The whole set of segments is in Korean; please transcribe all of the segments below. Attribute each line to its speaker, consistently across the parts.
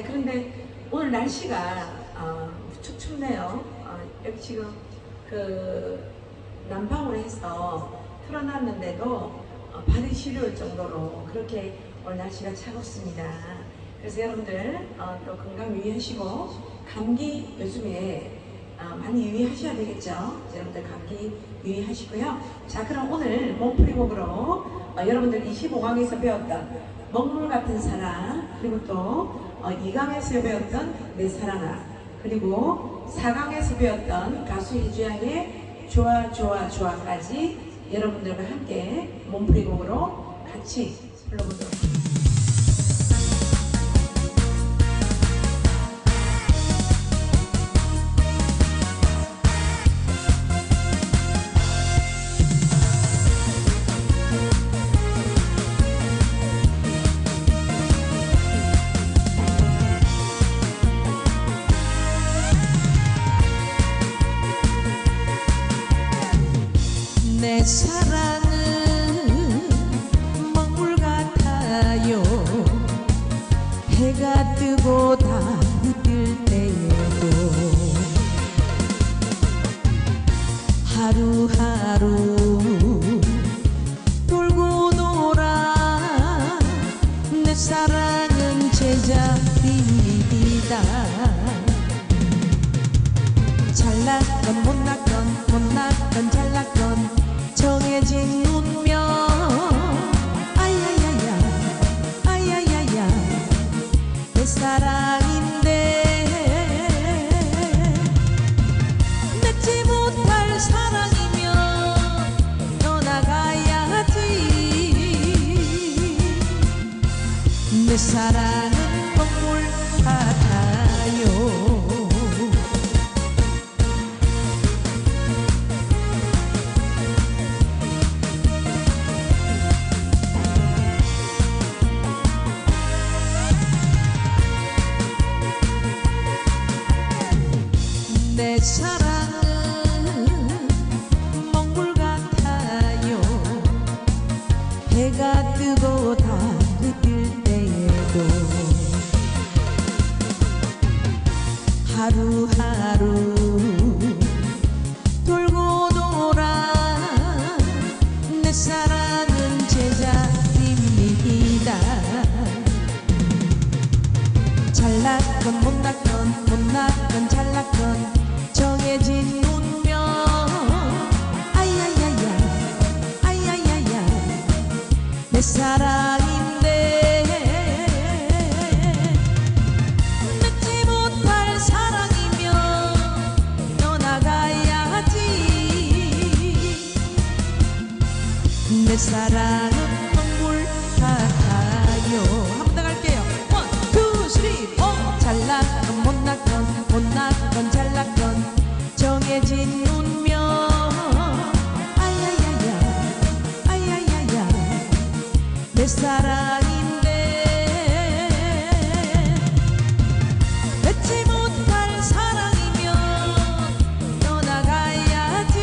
Speaker 1: 네, 그런데 오늘 날씨가 어, 무척 춥네요. 어, 여기 지금 그 난방으로 해서 틀어놨는데도 어, 발이 시려울 정도로 그렇게 오늘 날씨가 차갑습니다. 그래서 여러분들 어, 또 건강 유의하시고 감기 요즘에 어, 많이 유의하셔야 되겠죠. 여러분들 감기 유의하시고요. 자, 그럼 오늘 몸풀이 곡으로 어, 여러분들 25강에서 배웠던 먹물 같은 사랑 그리고 또 어, 2강에서 배웠던 내 사랑아 그리고 4강에서 배웠던 가수 이주양의 좋아 좋아 좋아까지 여러분들과 함께 몸풀이 곡으로 같이 불러보도록 하겠습니다.
Speaker 2: 하루하루 돌고 돌아 내 사랑은 제자리입니다. 잘났건 못 내 사랑인데 맺지 못할 사랑이면 떠나가야지.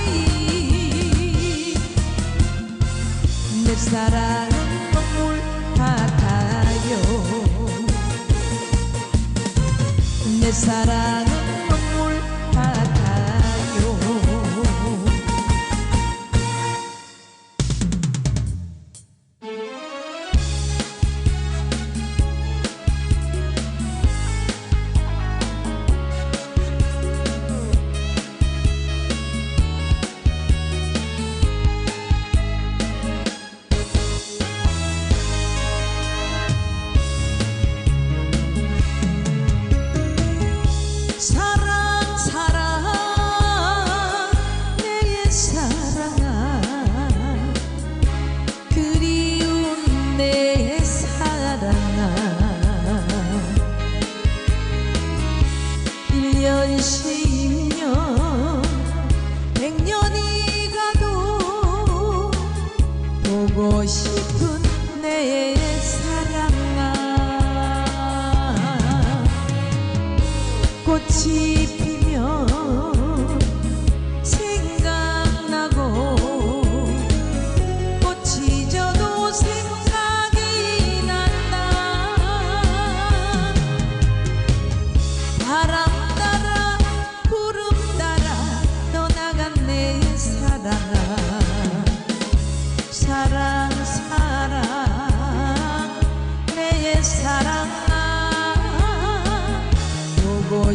Speaker 2: 내 사랑은 먹물 같아요. 내 사랑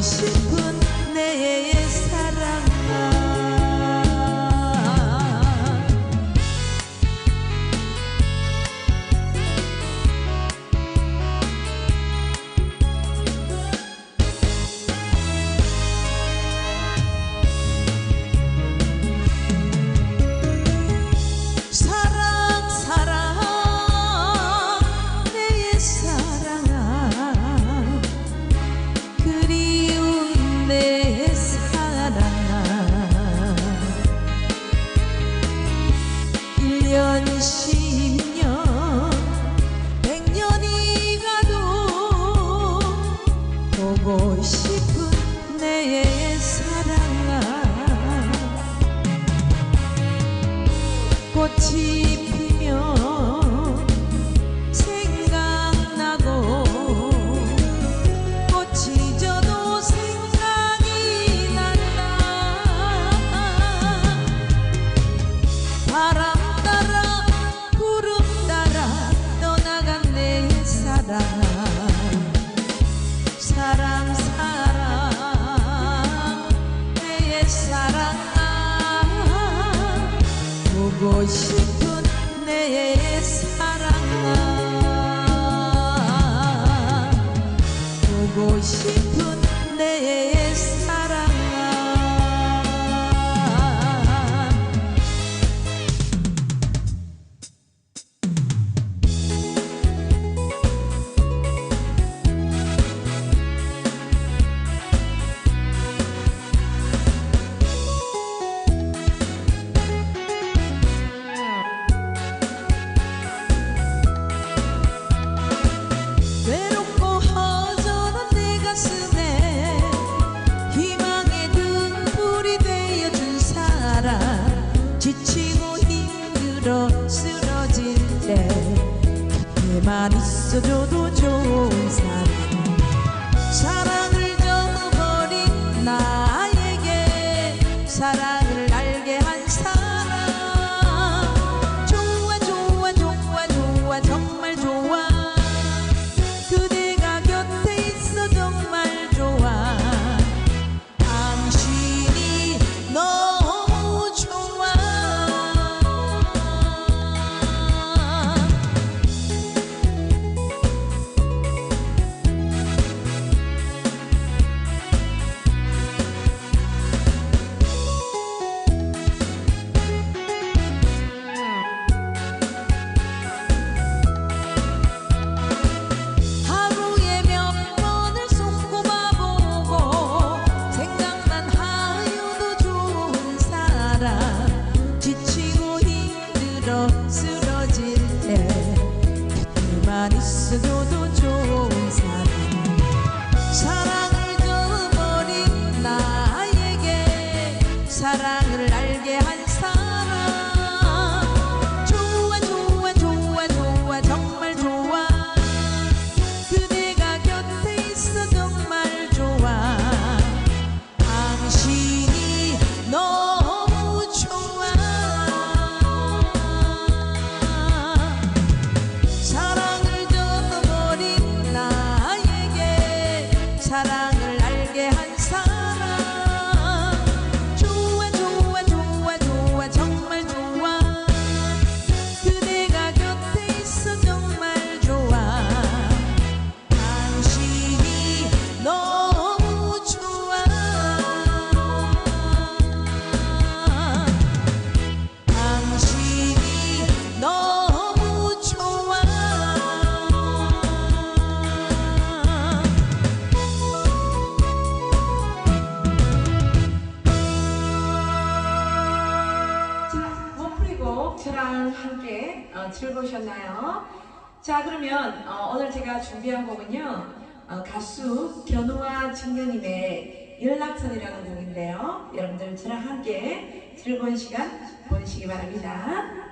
Speaker 1: Hoje 변호와 진경님의 연락선이라는 곡인데요. 여러분들 저랑 함께 즐거운 시간 보내시기 바랍니다.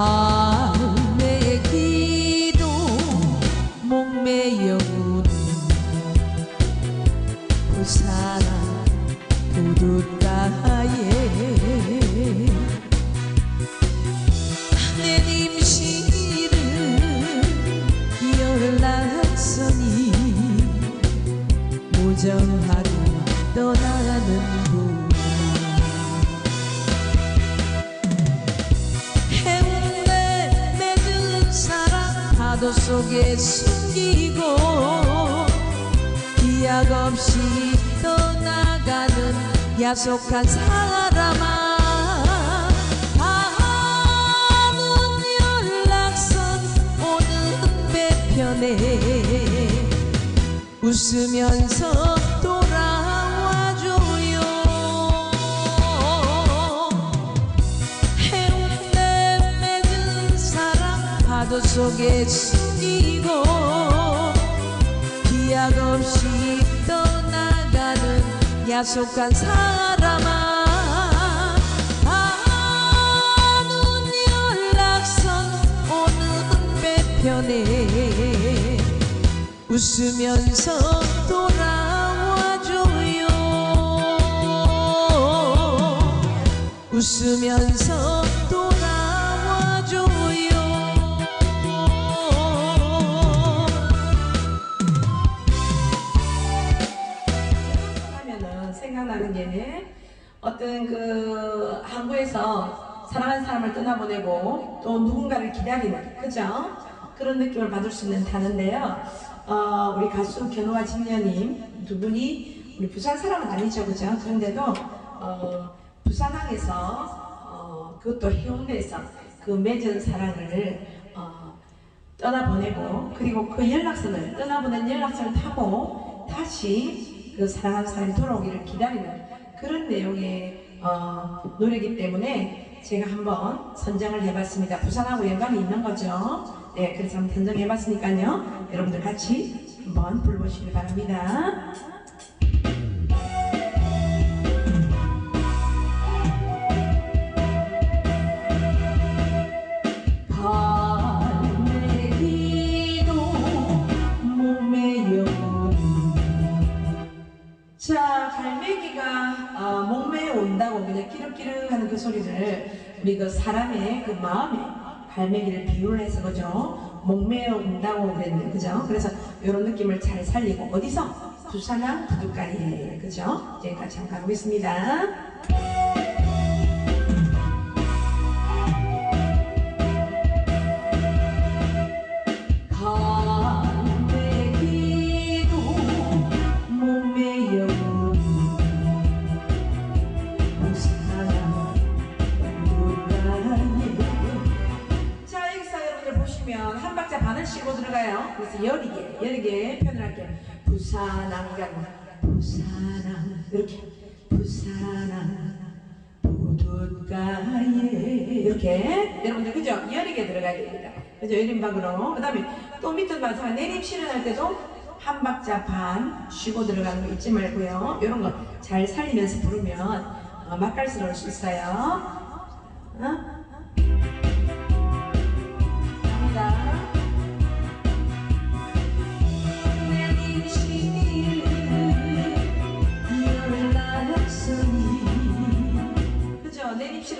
Speaker 1: 할매의 기도 목매 영혼은 부산아 부둣가에 하느님 시를 연락선이 무정하고 떠나는 파도 속에 숨기고
Speaker 2: 기약 없이 떠나가는 야속한 사람아 웃으면서 파도 속에 숨기고 기약 없이 떠나가는 야속한 사람아. 가는 연락선 오는 배편에 웃으면서 돌아와줘요. 웃으면서
Speaker 1: 어떤 그 항구에서 사랑하는 사람을 떠나보내고 또 누군가를 기다리는 그죠? 그런 느낌을 받을 수 있는 단어인데요. 어, 우리 가수 견호와 진녀님 두 분이 우리 부산 사람은 아니죠, 그죠? 그런데도 어, 부산항에서 어, 그것도 해운대에서 그 맺은 사랑을 어, 떠나보내고 그리고 그 연락선을 떠나보낸 연락선을 타고 다시 그 사랑하는 사람이 돌아오기를 기다리는 그런 내용의 어, 노래이기 때문에 제가 한번 선정을 해봤습니다. 부산하고 연관이 있는 거죠. 네, 그래서 한번 선정해봤으니까요. 여러분들 같이 한번 불러보시길 바랍니다. 우리 그 사람의 그 마음에 갈매기를 비유를 해서 그죠? 목매에 온다고 그랬네. 그죠? 그래서 이런 느낌을 잘 살리고 어디서? 부산항 부둣가에. 그죠? 같이 한번 가보겠습니다. 여리게 여리게 표현을 할게요. 부산항이가 부산항 이렇게. 부산항 부둣가에. 이렇게. 여러분들 그죠? 여리게 들어가야 됩니다. 그죠? 여림박으로. 그 다음에 또 밑에 마찬가지 내림 실현할 때도 한 박자 반 쉬고 들어가는 거 잊지 말고요. 이런 거 잘 살리면서 부르면 어, 맛깔스러울 수 있어요. 어?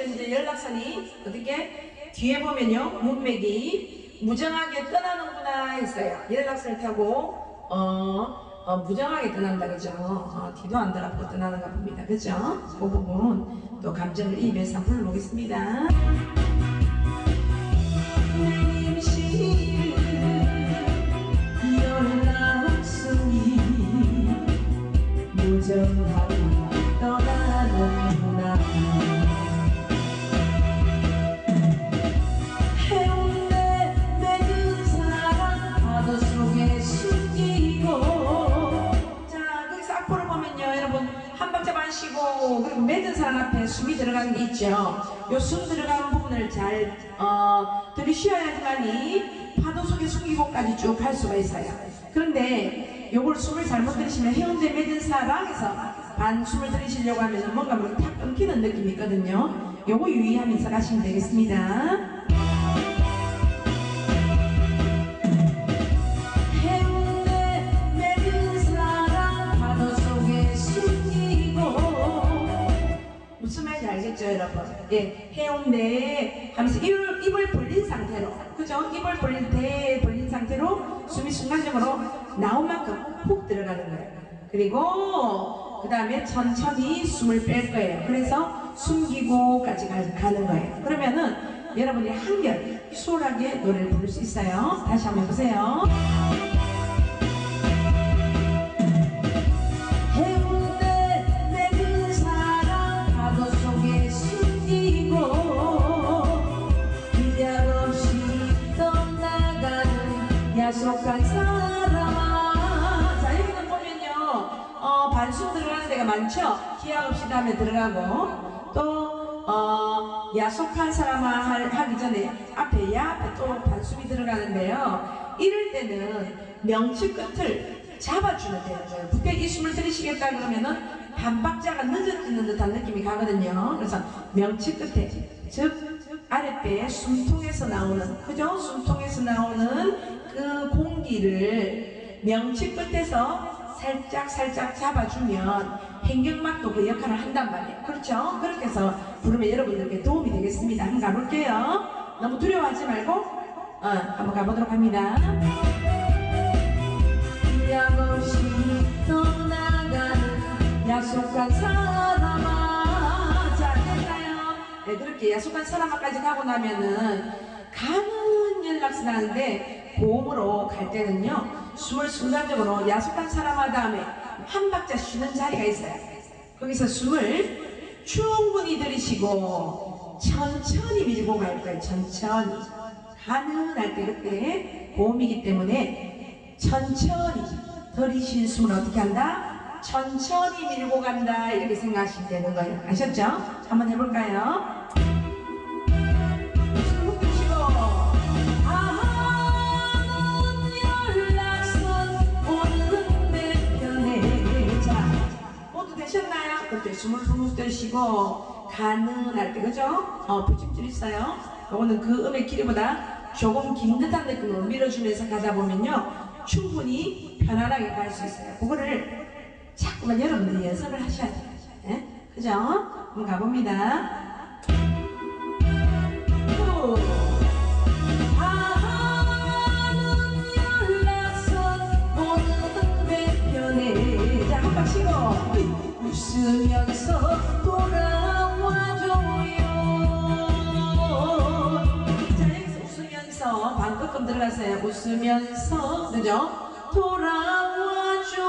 Speaker 1: 내립실은 이제 연락선이 어떻게 뒤에 보면요 문맥이 무정하게 떠나는구나 했어요. 연락선을 타고 어, 어, 무정하게 떠난다 그죠? 어, 뒤도 안 돌아보고 떠나는가 봅니다. 그죠? 그 부분 또 감정을 입에서 한번 불러보겠습니다. 연락선이 무정하게 쉬고 그리고 맺은 사랑 앞에 숨이 들어가는 게 있죠. 요 숨 들어가는 부분을 잘 어, 들이쉬어야지만이 파도 속에 숨기고까지 쭉갈 수가 있어요. 그런데 요걸 숨을 잘못 들이시면 해운대 맺은 사랑에서 반 숨을 들이시려고 하면 뭔가 모르게 탁 끊기는 느낌이 있거든요. 요거 유의하면서 가시면 되겠습니다 여러분? 예, 해운대에 하면서 입을, 입을 벌린 상태로 그죠? 입을 벌린 대 벌린 상태로 숨이 순간적으로 나온 만큼 훅 들어가는 거예요. 그리고 그 다음에 천천히 숨을 뺄 거예요. 그래서 숨기고까지 가, 가는 거예요. 그러면은 여러분이 한결 수월하게 노래를 부를 수 있어요. 다시 한번 해보세요 약속한 사람. 자 여기는 보면요. 어, 반수 들어가는 데가 많죠? 기약 없이 다음에 들어가고. 또 어, 약속한 사람아 하기 전에 앞에 야 앞에 또 반수이 들어가는데요. 이럴 때는 명치 끝을 잡아주면 돼요. 부패기 숨을 들이시겠다 그러면은 반박자가 늦어지는 듯한 느낌이 가거든요. 그래서 명치 끝에 즉 아랫배 숨통에서 나오는 그죠? 숨통에서 나오는 그 공기를 명치 끝에서 살짝 살짝 잡아주면 행경막도 그 역할을 한단 말이에요. 그렇죠? 그렇게 해서 부르면 여러분들께 도움이 되겠습니다. 한번 가볼게요. 너무 두려워하지 말고 어, 한번 가보도록 합니다. 약 없이 떠나가는 약속한 사람아 자 됐나요? 네 그렇게 약속한 사람아까지 가고 나면은 가는 연락이 나는데 보험으로 갈 때는요 숨을 순간적으로 약속한 사람아 다음에 한 박자 쉬는 자리가 있어요 거기서 숨을 충분히 들이쉬고 천천히 밀고 갈 거예요 천천히 가는 할때 그때 보험이기 때문에 천천히 들이쉬는 숨을 어떻게 한다? 천천히 밀고 간다 이렇게 생각하시면 되는 거예요 아셨죠? 한번 해볼까요? 모두 되셨나요? 그때 숨을 훅 들이쉬고 가는 할때 그죠? 어 부침질 있어요 요거는 그 음의 길이보다 조금 긴 듯한 느낌으로 밀어주면서 가다 보면요 충분히 편안하게 갈 수 있어요 그거를 자꾸만 여러분들이 연습을 하셔야 돼요 예? 그죠? 한번 가봅니다 후. 웃으면서 돌아와줘요 자 웃으면서 반급금 들어갔어요 웃으면서 그죠? 돌아와줘요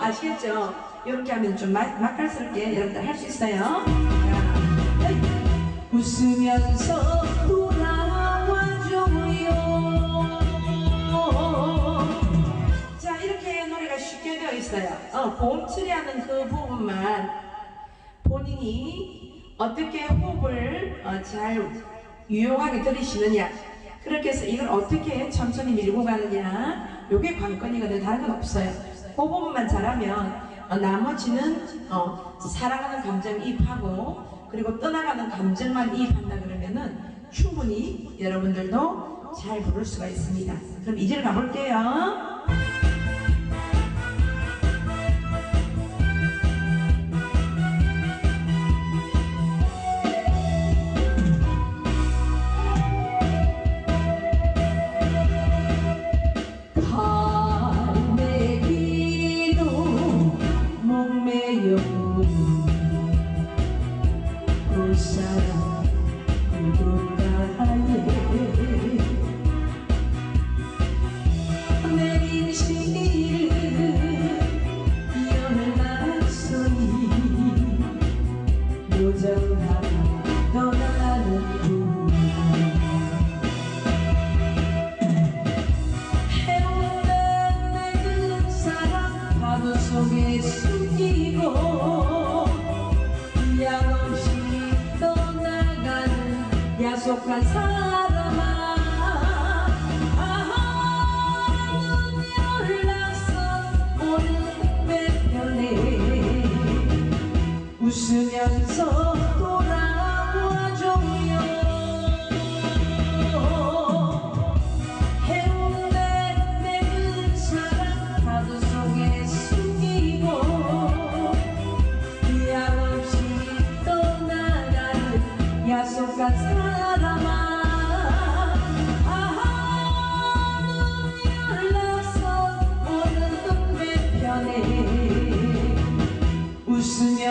Speaker 1: 아시겠죠? 이렇게 하면 좀 맛, 맛깔스럽게 여러분들 할 수 있어요. 웃으면서 있어요. 어, 보험 처리하는 그 부분만 본인이 어떻게 호흡을 어, 잘 유용하게 들이쉬느냐. 그렇게 해서 이걸 어떻게 천천히 밀고 가느냐. 요게 관건이거든요. 다른 건 없어요. 그 부분만 잘하면 어, 나머지는 어, 사랑하는 감정 이입하고 그리고 떠나가는 감정만 이입한다 그러면은 충분히 여러분들도 잘 부를 수가 있습니다. 그럼 이제를 가볼게요.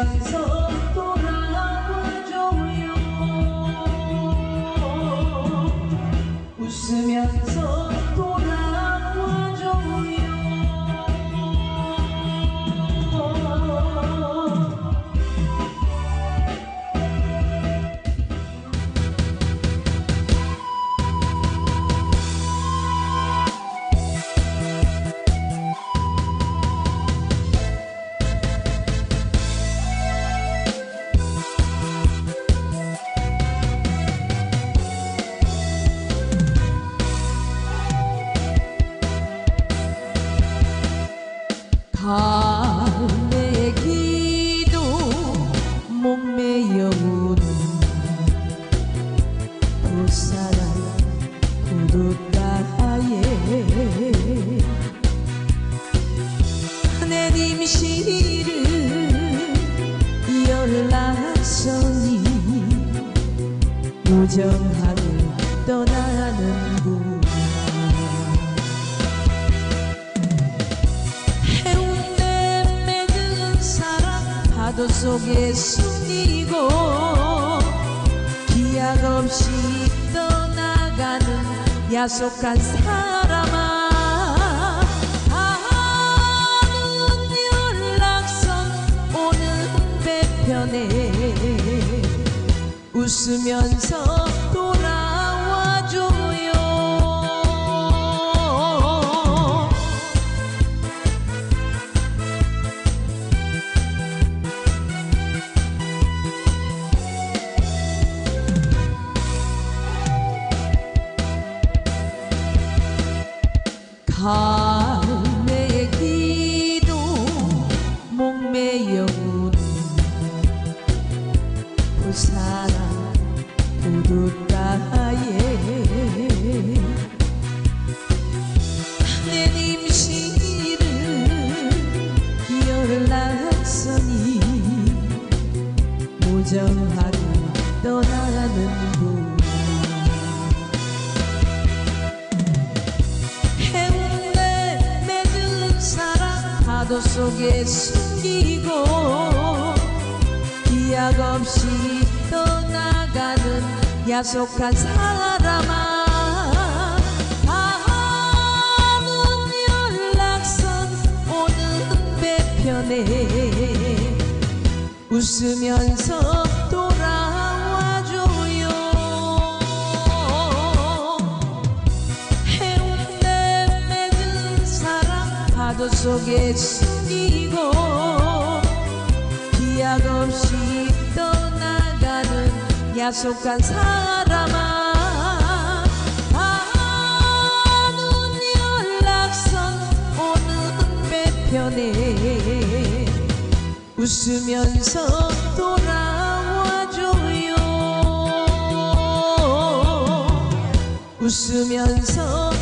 Speaker 1: 배편 속에 숨기고
Speaker 2: 기약 없이 떠나가는 야속한 사람아 아는 연락선 오는 배편에 웃으면서 야속한 사람아 아는 연락선 오는 배편에 웃으면서 돌아와줘요. 해운대 맺은 사랑 파도 속에 숨기고 기약 없이 떠나가는 야속한 사람 편에 웃으면서 돌아와줘요. 웃으면서